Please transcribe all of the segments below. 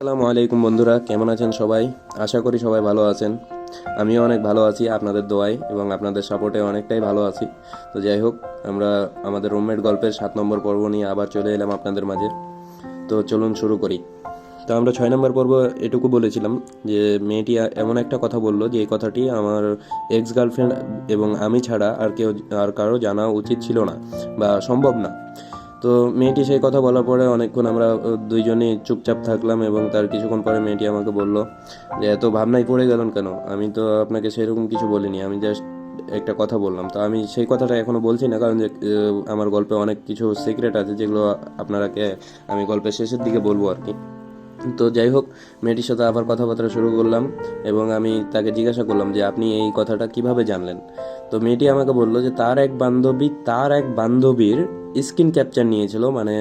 আসসালামু আলাইকুম বন্ধুরা, কেমন আছেন সবাই? আশা করি সবাই ভালো আছেন। আমিও অনেক ভালো আছি আপনাদের দোয়ায় এবং আপনাদের সাপোর্টে অনেকটাই ভালো আছি। তো যাই হোক, আমরা আমাদের রুমমেট গল্পের সাত নম্বর পর্ব নিয়ে আবার চলে এলাম আপনাদের মাঝে। তো চলুন শুরু করি। তো আমরা ছয় নম্বর পর্ব এটুকু বলেছিলাম যে, মেয়েটি এমন একটা কথা বলল যে, এই কথাটি আমার এক্স গার্লফ্রেন্ড এবং আমি ছাড়া আর কেউ, আর কারও জানা উচিত ছিল না বা সম্ভব না। তো মেয়েটি সেই কথা বলার পরে অনেকক্ষণ আমরা দুইজনেই চুপচাপ থাকলাম এবং তার কিছুক্ষণ পরে মেয়েটি আমাকে বলল যে, এত ভাবনায় পড়ে গেলেন কেন? আমি তো আপনাকে সেরকম কিছু বলিনি, আমি জাস্ট একটা কথা বললাম। তো আমি সেই কথাটা এখনও বলছি না, কারণ যে আমার গল্পে অনেক কিছু সিক্রেট আছে যেগুলো আপনারাকে আমি গল্পের শেষের দিকে বলব আর কি। তো যাই হোক, মেয়েটির সাথে আবার কথাবার্তা শুরু করলাম এবং আমি তাকে জিজ্ঞাসা করলাম যে, আপনি এই কথাটা কীভাবে জানলেন? তো মেয়েটি আমাকে বলল যে, তার এক বান্ধবী, তার এক বান্ধবীর স্ক্রিন ক্যাপচার নিয়েছিল মানে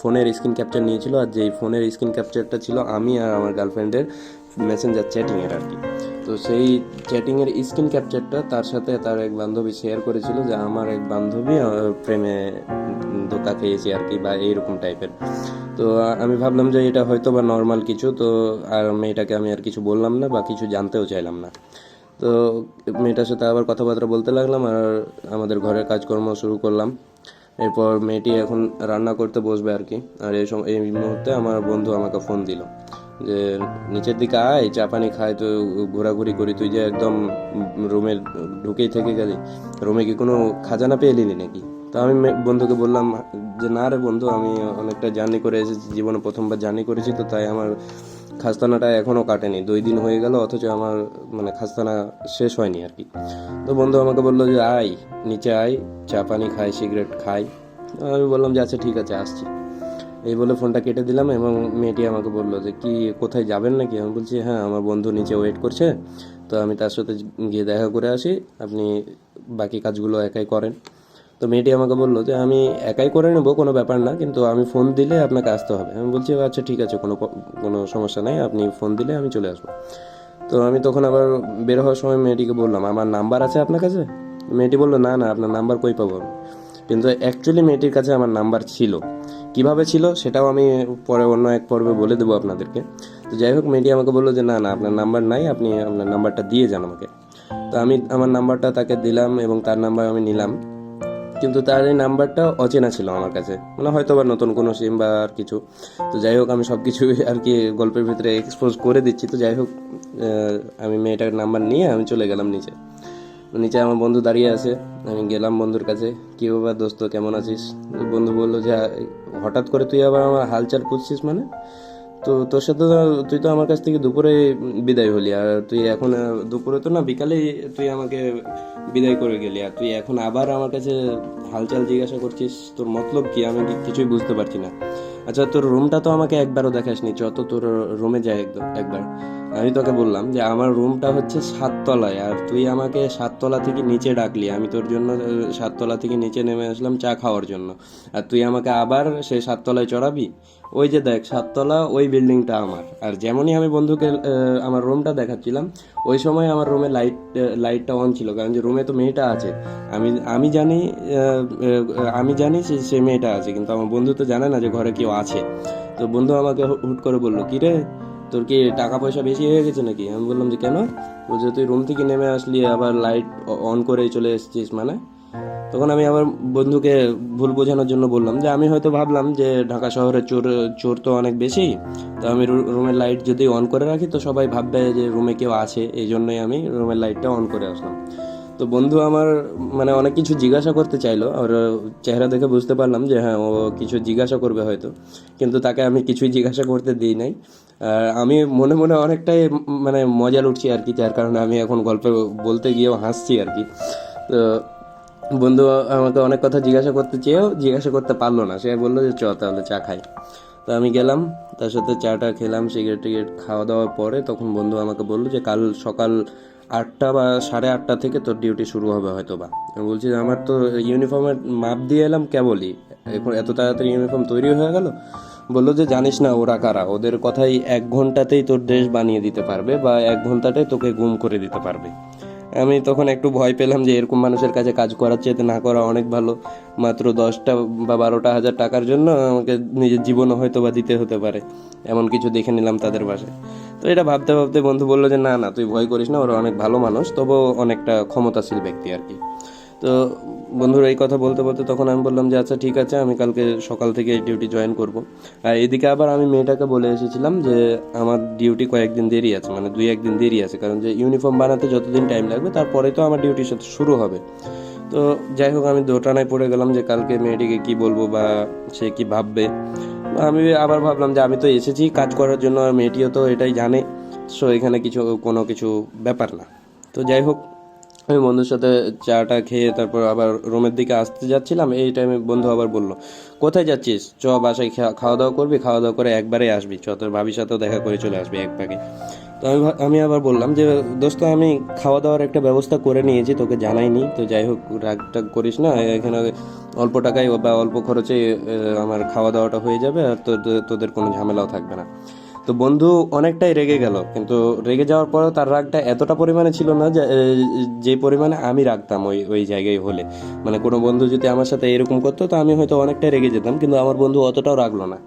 ফোনের স্ক্রিন ক্যাপচার নিয়েছিল, আর যেই ফোনের স্ক্রিন ক্যাপচারটা ছিল, আমি আর আমার গার্লফ্রেন্ডের মেসেঞ্জার চ্যাটিংয়ের আর কি। তো সেই চ্যাটিংয়ের স্ক্রিন ক্যাপচারটা তার সাথে তার এক বান্ধবী শেয়ার করেছিল যে আমার এক বান্ধবী প্রেমে ধোকা খেয়েছে আর কি বা এইরকম টাইপের তো আমি ভাবলাম যে এটা হয়তো বা নর্মাল কিছু, তো আর মেয়েটাকে আমি আর কিছু বললাম না বা কিছু জানতেও চাইলাম না। তো মেয়েটার সাথে আবার কথাবার্তা বলতে লাগলাম আর আমাদের ঘরের কাজকর্ম শুরু করলাম। এরপর মেয়েটি এখন রান্না করতে বসবে আর কি। আর এই সময় এই মুহূর্তে আমার বন্ধু আমাকে ফোন দিল। যে নিচের দিকে আয়, চা, পানি খায় তো ঘোরাঘুরি করি, তুই যে একদম রুমে ঢুকেই থেকে গেলি। রুমে কি কোনো খাজানা পেয়ে এলি নাকি? তো আমি বন্ধুকে বললাম যে, না রে বন্ধু, আমি অনেকটা জার্নি করে এসেছি, জীবনে প্রথমবার জার্নি করেছি, তো তাই আমার খাস্তানাটা এখনও কাটেনি। দুই দিন হয়ে গেল, অথচ আমার মানে খাস্তানা শেষ হয়নি আর কি। তো বন্ধু আমাকে বলল যে, আয়, নিচে আয়, চা, পানি খাই সিগারেট খাই আমি বললাম যে আচ্ছা ঠিক আছে, আসছি। এই বলে ফোনটা কেটে দিলাম এবং মেয়েটি আমাকে বলল যে, কি, কোথায় যাবেন নাকি? আমি বলছি হ্যাঁ আমার বন্ধু নিচে ওয়েট করছে, তো আমি তার সাথে গিয়ে দেখা করে আসি, আপনি বাকি কাজগুলো একাই করেন। তো মেয়েটি আমাকে বলল যে, আমি একাই করে নেব, কোনো ব্যাপার না, কিন্তু আমি ফোন দিলে আপনাকে আসতে হবে। আমি বলছি আচ্ছা ঠিক আছে, কোনো কোনো সমস্যা নেই, আপনি ফোন দিলে আমি চলে আসব। তো আমি তখন আবার বের হওয়ার সময় মেয়েটিকে বললাম, আমার নাম্বার আছে আপনার কাছে? মেয়েটি বলল, না না, আপনার নাম্বার কই পাবো আমি? কিন্তু অ্যাকচুয়ালি মেয়েটির কাছে আমার নাম্বার ছিল। কীভাবে ছিল সেটাও আমি পরে অন্য এক পর্বে বলে দেবো আপনাদেরকে। তো যাই হোক, মেয়েটি আমাকে বলল যে, না না, আপনার নাম্বার নাই, আপনি আপনার নাম্বারটা দিয়ে যান আমাকে। তো আমি আমার নাম্বারটা তাকে দিলাম এবং তার নাম্বার আমি নিলাম। কিন্তু তার এই নাম্বারটা অচেনা ছিল আমার কাছে। মানে হয়তো বা নতুন কোনো সিম বা আর কিছু। তো যাই হোক, আমি সব কিছু আর কি গল্পের ভিতরে এক্সপোজ করে দিচ্ছি। তো যাই হোক আমি মেয়েটার নাম্বার নিয়ে আমি চলে গেলাম নিচে। নিচে আমার বন্ধু দাঁড়িয়ে আছে। আমি গেলাম বন্ধুর কাছে। কি বাবা দোস্ত কেমন আছিস? বন্ধু বলল যে "আ, হঠাৎ করে তুই আবার আমার হালচাল পুষছিস মানে? তো তোর সাথে তুই তো আমার কাছ থেকে দুপুরে বিদায় হলি। আর তুই এখন দুপুরে তো না বিকালে তুই আমাকে বিদায় করে গেলি। আর তুই এখন আবার আমার কাছে হালচাল জিজ্ঞাসা করছিস। তোর মতলব কি? আমি কিছুই বুঝতে পারছি না। আচ্ছা তোর রুমটা তো আমাকে একবারও দেখাসনি যত তোর রুমে যায় একদম, একবার। আমি তোকে বললাম যে, আমার রুমটা হচ্ছে সাততলায়, আর তুই আমাকে সাততলা থেকে নিচে ডাকলি। আমি তোর জন্য সাততলা থেকে নিচে নেমে আসলাম চা খাওয়ার জন্য। আর তুই আমাকে আবার সেই সাততলায় চড়াবি? ওই যে দেখ, সাততলা ওই বিল্ডিংটা আমার। আর যেমনই আমি বন্ধুকে আমার রুমটা দেখাচ্ছিলাম, ওই সময় আমার রুমে লাইট লাইটটা অন ছিল, কারণ যে রুমে তো মেয়েটা আছে। আমি আমি জানি আমি জানি সে মেয়েটা আছে, কিন্তু আমার বন্ধু তো জানে না যে ঘরে কেউ আছে। তো বন্ধু আমাকে হুট করে বলল, কি রে, তোর কি টাকা পয়সা বেশি হয়ে গেছে নাকি? আমি বললাম যে, কেন? বলছে, তুই রুম থেকে নেমে আসলি, আবার লাইট অন করেই চলে এসেছিস মানে? তখন আমি আবার বন্ধুকে ভুল বোঝানোর জন্য বললাম যে আমি হয়তো ভাবলাম যে ঢাকা শহরে চোর চোর তো অনেক বেশি, তো আমি রুমের লাইট যদি অন করে রাখি তো সবাই ভাববে যে রুমে কেউ আছে, এই জন্যই আমি রুমের লাইটটা অন করে আসলাম। তো বন্ধু আমার মানে অনেক কিছু জিজ্ঞাসা করতে চাইলো আর চেহারা দেখে বুঝতে পারলাম যে হ্যাঁ ও কিছু জিজ্ঞাসা করবে হয়তো, কিন্তু তাকে আমি কিছুই জিজ্ঞাসা করতে দিই নাই। আর আমি মনে মনে অনেকটাই মানে মজা লুটছি আর কি, যার কারণে আমি এখন গল্প বলতে গিয়েও হাসছি আর কি। তো বন্ধু, আমাকে অনেক কথা জিজ্ঞাসা করতে চেয়েও জিজ্ঞাসা করতে পারল না। সে বলল যে, চ, তাহলে চা খাই। তো আমি গেলাম, তার সাথে চাটা খেলাম, সিগারেট টিগারেট খাওয়া দাওয়ার পরে তখন বন্ধু আমাকে বলল যে, কাল সকাল আটটা বা সাড়ে আটটা থেকে তোর ডিউটি শুরু হবে হয়তো বা আমি বলছি যে আমার তো ইউনিফর্মের মাপ দিয়ে এলাম কেবলই। এখন এত তাড়াতাড়ি ইউনিফর্ম তৈরি হয়ে গেল? বলল যে, জানিস না, ওরা কারা? ওদের কথাই এক ঘন্টাতেই তোর ড্রেস বানিয়ে দিতে পারবে বা এক ঘন্টাতেই তোকে গুম করে দিতে পারবে। আমি তখন একটু ভয় পেলাম যে এরকম মানুষের কাছে কাজ করার চেয়ে না করা অনেক ভালো। মাত্র দশটা বা বারোটা হাজার টাকার জন্য আমাকে নিজের জীবনও হয়তো বা দিতে হতে পারে। এমন কিছু দেখে নিলাম তাদের বাসায়। তো এটা ভাবতে ভাবতে বন্ধু বলল যে, না না, তুই ভয় করিস না, ওরা অনেক ভালো মানুষ। তবুও অনেকটা ক্ষমতাশীল ব্যক্তি আর কি। তো বন্ধুরা, এই কথা বলতে বলতে তখন আমি বললাম যে আচ্ছা ঠিক আছে, আমি কালকে সকাল থেকে ডিউটি জয়েন করব। আর এদিকে আবার আমি মেয়েটাকে বলে এসেছিলাম যে, আমার ডিউটি কয়েকদিন দেরি আছে মানে দুই একদিন দেরি আছে, কারণ যে ইউনিফর্ম বানাতে যতদিন টাইম লাগবে, তারপরে তো আমার ডিউটির সাথে শুরু হবে। তো যাই হোক, আমি দোটানায় পড়ে গেলাম যে, কালকে মেয়েটিকে কি বলব বা সে কি ভাববে? আমি আবার ভাবলাম যে, আমি তো এসেছি কাজ করার জন্য, আর মেয়েটিও তো এটাই জানে, সো এখানে কিছু, কোনো কিছু ব্যাপার না। তো যাই হোক আমি বন্ধুর সাথে চাটা খেয়ে তারপর আবার রুমের দিকে আসতে যাচ্ছিলাম, এই টাইমে বন্ধু আবার বলল, কোথায় যাচ্ছিস? চ, বাসায় খাওয়া দাওয়া করবি খাওয়া দাওয়া করে একবারে আসবি। চ, তোর ভাবির সাথেও দেখা করে চলে আসবি এক পাকে তো আমি আমি আবার বললাম যে, দোস্ত, আমি খাওয়া দাওয়ার একটা ব্যবস্থা করে নিয়েছি, তোকে জানাইনি। তো যাই হোক রাগ টাগ করিস না, এখানে অল্প টাকায় বা অল্প খরচে আমার খাওয়া দাওয়াটা হয়ে যাবে আর তোদের কোনো ঝামেলাও থাকবে না। তো বন্ধু অনেকটাই রেগে গেল, কিন্তু রেগে যাওয়ার পরেও তার রাগটা এতটা পরিমাণে ছিল না যে পরিমাণে আমি রাখতাম ওই ওই জায়গায় হলে। মানে কোনো বন্ধু যদি আমার সাথে এরকম করতো, তো আমি হয়তো অনেকটাই রেগে যেতাম, কিন্তু আমার বন্ধু অতটাও রাখল না।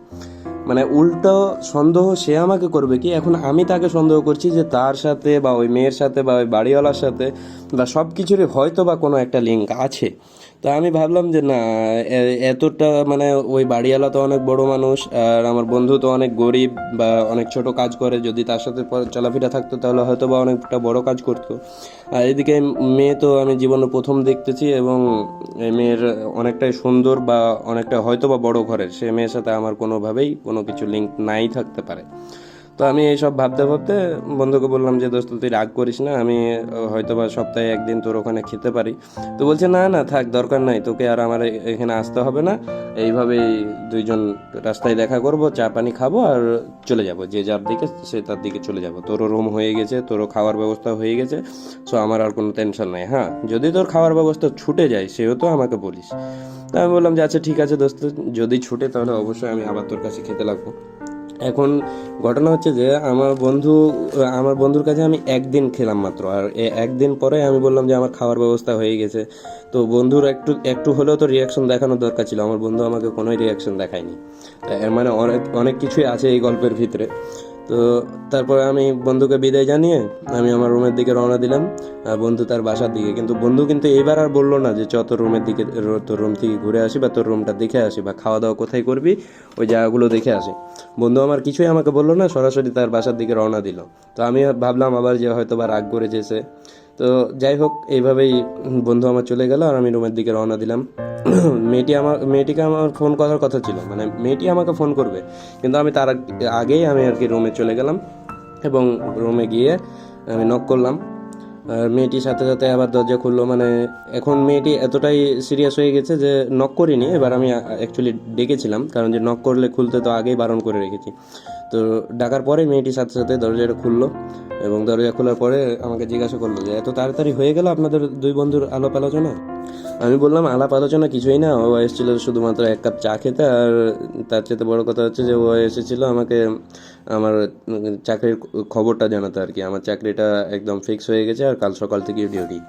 মানে উল্টো সন্দেহ সে আমাকে করবে কি, এখন আমি তাকে সন্দেহ করছি যে তার সাথে বা ওই মেয়ের সাথে বা ওই বাড়িওয়ালার সাথে বা সব কিছুরই হয়তো বা কোনো একটা লিঙ্ক আছে। তো আমি ভাবলাম যে না এতটা মানে ওই বাড়িওয়ালা তো অনেক বড় মানুষ, আর আমার বন্ধু তো অনেক গরিব বা অনেক ছোট কাজ করে, যদি তার সাথে চলাফেরা থাকতো তাহলে হয়তো বা অনেকটা বড় কাজ করতো। আর এদিকে মেয়ে তো আমি জীবনে প্রথম দেখতেছি এবং এই মেয়ের অনেকটাই সুন্দর বা অনেকটা হয়তো বা বড় ঘরের, সে মেয়ের সাথে আমার কোনোভাবেই কোনো কিছু লিঙ্ক নাই থাকতে পারে। তো আমি এইসব ভাবতে ভাবতে বন্ধুকে বললাম যে, দোস্ত, তুই রাগ করিস না, আমি হয়তো বা সপ্তাহে একদিন তোর ওখানে খেতে পারি। তো বলছে, না না, থাক, দরকার নাই, তোকে আর আমার এখানে আসতে হবে না। এইভাবেই দুইজন রাস্তায় দেখা করব, চা, পানি খাব আর চলে যাব। যে যার দিকে, সে তার দিকে চলে যাব। তোরও রুম হয়ে গেছে, তোরও খাওয়ার ব্যবস্থা হয়ে গেছে সো আমার আর কোনো টেনশন নাই। হ্যাঁ যদি তোর খাওয়ার ব্যবস্থা ছুটে যায়, সেও তো আমাকে বলিস। তা আমি বললাম যে আচ্ছা ঠিক আছে দোস্ত, যদি ছুটে, তাহলে অবশ্যই আমি আবার তোর কাছে খেতে লাগবো। এখন ঘটনা হচ্ছে যে আমার বন্ধু, আমার বন্ধুর কাছে আমি একদিন খেলাম মাত্র। আর একদিন পরে আমি বললাম যে আমার খাওয়ার ব্যবস্থা হয়ে গেছে। তো বন্ধুর একটু একটু হলেও তো রিয়াকশন দেখানোর দরকার ছিল। আমার বন্ধু আমাকে কোনোই রিয়াকশন দেখায়নি। এর মানে অনেক অনেক কিছুই আছে এই গল্পের ভিতরে। তো তারপরে আমি বন্ধুকে বিদায় জানিয়ে আমি আমার রুমের দিকে রওনা দিলাম। আর বন্ধু তার বাসার দিকে। কিন্তু বন্ধু কিন্তু এবার আর বলল না যে, চ, তোর রুমের দিকে, তোর রুম থেকে ঘুরে আসি বা তোর রুমটা দেখে আসি বা খাওয়া দাওয়া কোথায় করবি, ওই জায়গাগুলো দেখে আসি। বন্ধু আমার কিছুই আমাকে বলল না, সরাসরি তার বাসার দিকে রওনা দিল। তো আমি ভাবলাম আবার যে হয়তো বা রাগ করে যেছে। তো যাই হোক, এইভাবেই বন্ধু আমার চলে গেল আর আমি রুমের দিকে রওনা দিলাম। মেয়েটি আমার, মেয়েটিকে আমার ফোন করার কথা ছিল। মানে মেয়েটি আমাকে ফোন করবে। কিন্তু আমি তার আগেই আমি আর কি রুমে চলে গেলাম এবং রুমে গিয়ে আমি নক করলাম। আর মেয়েটির সাথে সাথে আবার দরজা খুললো। মানে এখন মেয়েটি এতটাই সিরিয়াস হয়ে গেছে যে নক করিনি। এবার আমি অ্যাকচুয়ালি ডেকেছিলাম। কারণ যে নক করলে খুলতে তো আগেই বারণ করে রেখেছি। তো ডাকার পরে মেয়েটির সাথে সাথে দরজাটা খুললো এবং দরজা খোলার পরে আমাকে জিজ্ঞাসা করল যে, এত তাড়াতাড়ি হয়ে গেল আপনাদের দুই বন্ধুর আলাপ আলোচনা আমি বললাম, আলাপ আলোচনা কিছুই না। ও এসেছিল শুধুমাত্র এক কাপ চা খেতে, আর তার চেয়ে বড় কথা হচ্ছে যে, ও এসেছিল আমাকে, আমার চাকরির খবরটা জানাতে আর কি। আমার চাকরিটা একদম ফিক্স হয়ে গেছে, আর কাল সকাল থেকে ডিউটি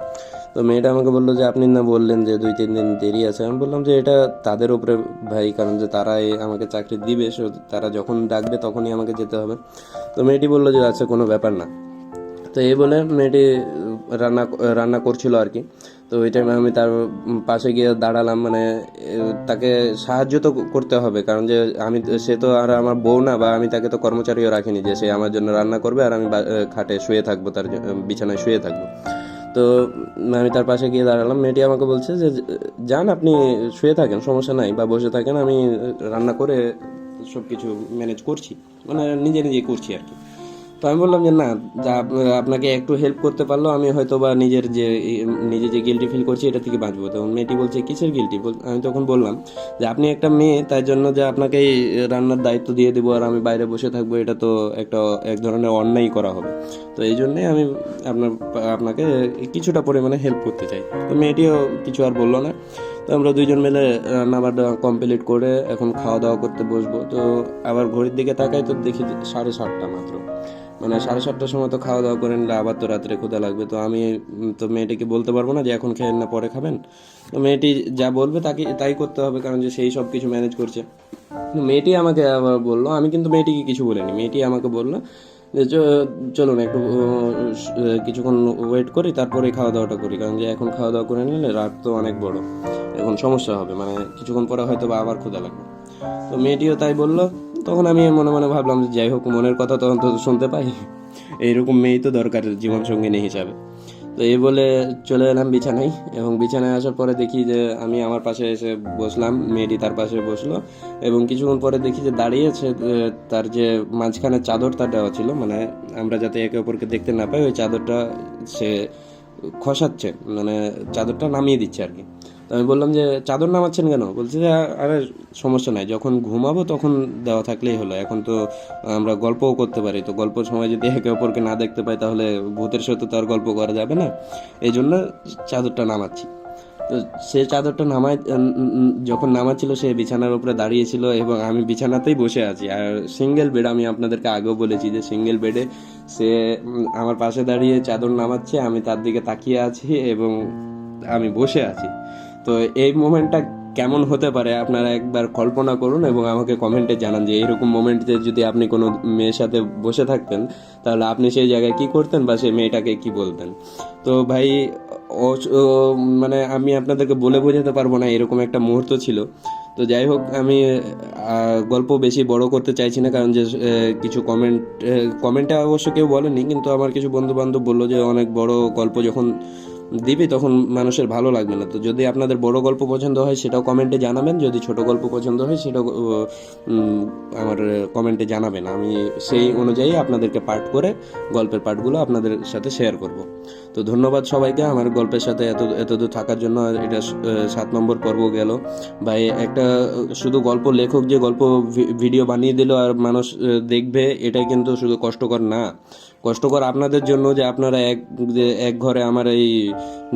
তো মেয়েটা আমাকে বলল যে, আপনি না বললেন যে, দুই, তিন দিন দেরি আছে? আমি বললাম যে, এটা তাদের উপরে ভাই, কারণ যে তারাই আমাকে চাকরি দিবে, সো তারা যখন ডাকবে তখনই আমাকে যেতে হবে। তো মেয়েটি বলল যে আচ্ছা কোনো ব্যাপার না। তো এই বলে মেয়েটি রান্না রান্না করছিল আর কি। তো ওই টাইমে আমি তার পাশে গিয়ে দাঁড়ালাম মানে তাকে সাহায্য তো করতে হবে। কারণ যে আমি সে তো আর আমার বউ না বা আমি তাকে তো কর্মচারীও রাখিনি যে সে আমার জন্য রান্না করবে আর আমি খাটে শুয়ে থাকব, তার বিছানায় শুয়ে থাকব। তো আমি তার পাশে গিয়ে দাঁড়ালাম। মেয়েটি আমাকে বলছে যে যান আপনি শুয়ে থাকেন, সমস্যা নাই বা বসে থাকেন, আমি রান্না করে সব কিছু ম্যানেজ করছি। মানে নিজে নিজে করছি আর কি। তো আমি বললাম যে, না, যা আপনাকে একটু হেল্প করতে পারল, আমি হয়তো বা নিজের যে নিজে যে গিলটি ফিল করছি, এটা থেকে বাঁচবো। তখন মেয়েটি বলছে, কিসের গিলটি আমি তখন বললাম যে, আপনি একটা মেয়ে, তাই জন্য যে আপনাকে রান্নার দায়িত্ব দিয়ে দেবো আর আমি বাইরে বসে থাকব, এটা তো একটা, এক ধরনের অন্যায় করা হবে। তো এই জন্যে আমি আপনার, আপনাকে কিছুটা পরিমাণে হেল্প করতে চাই। তো মেয়েটিও কিছু আর বলল না। তো আমরা দুইজন মিলে রান্না বান্না কমপ্লিট করে এখন খাওয়া দাওয়া করতে বসবো। তো আবার ঘড়ির দিকে তাকাই, তো দেখি সাড়ে সাতটা মাত্র। মানে সাড়ে সাতটার সময় তো খাওয়া দাওয়া করে নিলে আবার তো রাত্রে ক্ষুধা লাগবে। তো আমি তো মেয়েটিকে বলতে পারব না যে এখন খেয়ে না, পরে খাবেন। তো মেয়েটি যা বলবে তাকে, তাই করতে হবে, কারণ যে সেই সব কিছু ম্যানেজ করছে। মেয়েটি আমাকে আবার বলল, আমি কিন্তু মেয়েটিকে কিছু বলিনি। মেয়েটি আমাকে বলল যে চলুন একটু কিছুক্ষণ ওয়েট করি, তারপরে খাওয়া দাওয়াটা করি। কারণ যে এখন খাওয়া দাওয়া করে নিলে রাত তো অনেক বড়। এখন সমস্যা হবে মানে কিছুক্ষণ পরে হয়তো বা আবার ক্ষুধা লাগবে। তো মেয়েটিও তাই বলল। তখন আমি মনে মনে ভাবলাম যে যাই হোক, মনের কথা তখন তো শুনতে পাই। এইরকম মেয়েই তো দরকার জীবন সঙ্গিনী হিসাবে। তো এই বলে চলে এলাম বিছানায় এবং বিছানায় আসার পরে দেখি যে আমি আমার পাশে এসে বসলাম, মেয়েটি তার পাশে বসল এবং কিছুক্ষণ পরে দেখি যে দাঁড়িয়েছে তার যে মাঝখানে চাদরটা দেওয়া ছিল মানে আমরা যাতে একে অপরকে দেখতে না পাই, ওই চাদরটা সে খসাচ্ছে মানে চাদরটা নামিয়ে দিচ্ছে আর কি। তো আমি বললাম যে চাদর নামাচ্ছেন কেন? বলছে যে "আ- আরে সমস্যা নাই। যখন ঘুমাবো তখন দেওয়া থাকলেই হলো। এখন তো আমরা গল্পও করতে পারি। তো গল্পের সময় যদি একে অপরকে না দেখতে পাই তাহলে ভূতের সাথে তো আর গল্প করা যাবে না। এই জন্য চাদরটা নামাচ্ছি। তো সে চাদরটা উম, যখন নামাচ্ছিল সে বিছানার উপরে দাঁড়িয়েছিল এবং আমি বিছানাতেই বসে আছি। আর সিঙ্গেল বেড আমি আপনাদেরকে আগেও বলেছি যে সিঙ্গেল বেডে সে আমার পাশে দাঁড়িয়ে চাদর নামাচ্ছে আমি তার দিকে তাকিয়ে আছি এবং আমি বসে আছি। তো এই মোমেন্টটা কেমন হতে পারে আপনারা একবার কল্পনা করুন এবং আমাকে কমেন্টে জানান যে এইরকম মোমেন্টে যদি আপনি কোনো মেয়ের সাথে বসে থাকতেন, তাহলে আপনি সেই জায়গায় কি করতেন বা সেই মেয়েটাকে কি বলতেন? তো ভাই মানে আমি আপনাদেরকে বলে বোঝাতে পারব না, এরকম একটা মুহূর্ত ছিল। তো যাই হোক, আমি গল্প বেশি বড় করতে চাইছি না, কারণ যে কিছু কমেন্ট কমেন্টে অবশ্য কেউ বলেনি কিন্তু আমার কিছু বন্ধু বান্ধব বলল যে অনেক বড় গল্প যখন দিবি, তখন মানুষের ভালো লাগবে না। তো যদি আপনাদের বড় গল্প পছন্দ হয়, সেটাও কমেন্টে জানাবেন। যদি ছোট গল্প পছন্দ হয়, সেটাও আমার কমেন্টে জানাবেন। আমি সেই অনুযায়ী আপনাদেরকে পার্ট করে গল্পের পার্টগুলো আপনাদের সাথে শেয়ার করব। তো ধন্যবাদ সবাইকে, আমার গল্পের সাথে এত, এতদূর থাকার জন্য এটা সাত নম্বর পর্ব গেল। ভাই, একটা, শুধু গল্প লেখক যে গল্প ভিডিও বানিয়ে দিল আর মানুষ দেখবে, এটাই কিন্তু শুধু কষ্টকর না। কষ্টকর আপনাদের জন্য যে আপনারা এক এক ঘরে আমার এই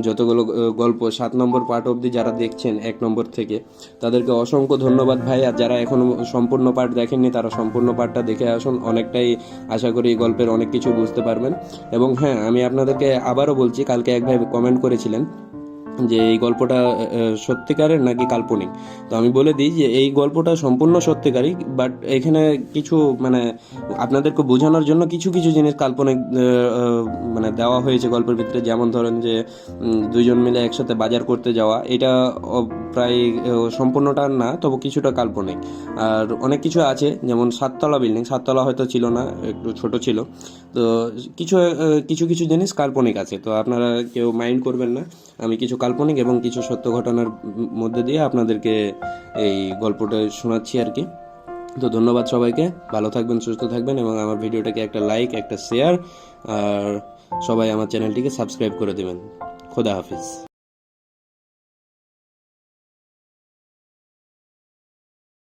যতগুলো গল্প, সাত নম্বর পার্ট অবধি যারা দেখছেন এক নম্বর থেকে, তাদেরকে অসংখ্য ধন্যবাদ ভাই। আর যারা এখনও সম্পূর্ণ পার্ট দেখেননি, তারা সম্পূর্ণ পার্টটা দেখে আসুন। অনেকটাই আশা করি গল্পের অনেক কিছু বুঝতে পারবেন। এবং হ্যাঁ আমি আপনাদেরকে আবারও বলছি কালকে এক ভাই কমেন্ট করেছিলেন। যে এই গল্পটা সত্যিকারের নাকি কাল্পনিক? তো আমি বলে দিই যে এই গল্পটা সম্পূর্ণ সত্যিকারই বাট এখানে কিছু মানে আপনাদেরকে বোঝানোর জন্য কিছু কিছু জিনিস কাল্পনিক মানে দেওয়া হয়েছে গল্পের ভিতরে। যেমন ধরেন যে উম, দুইজন মিলে একসাথে বাজার করতে যাওয়া এটা প্রায় সম্পূর্ণটা না তবু কিছুটা কাল্পনিক। আর অনেক কিছু আছে যেমন সাততলা বিল্ডিং। সাততলা হয়তো ছিল না একটু ছোট ছিল। তো কিছু কিছু কিছু জিনিস কাল্পনিক আছে। তো আপনারা কেউ মাইন্ড করবেন না আমি কিছু কাল্পনিক এবং কিছু সত্য ঘটনার মধ্যে দিয়ে আপনাদেরকে এই গল্পটা শোনাচ্ছি আর কি। তো ধন্যবাদ সবাইকে। ভালো থাকবেন, সুস্থ থাকবেন এবং আমার ভিডিওটাকে একটা লাইক, একটা শেয়ার আর সবাই আমার চ্যানেলটিকে সাবস্ক্রাইব করে দেবেন। খোদা হাফিজ।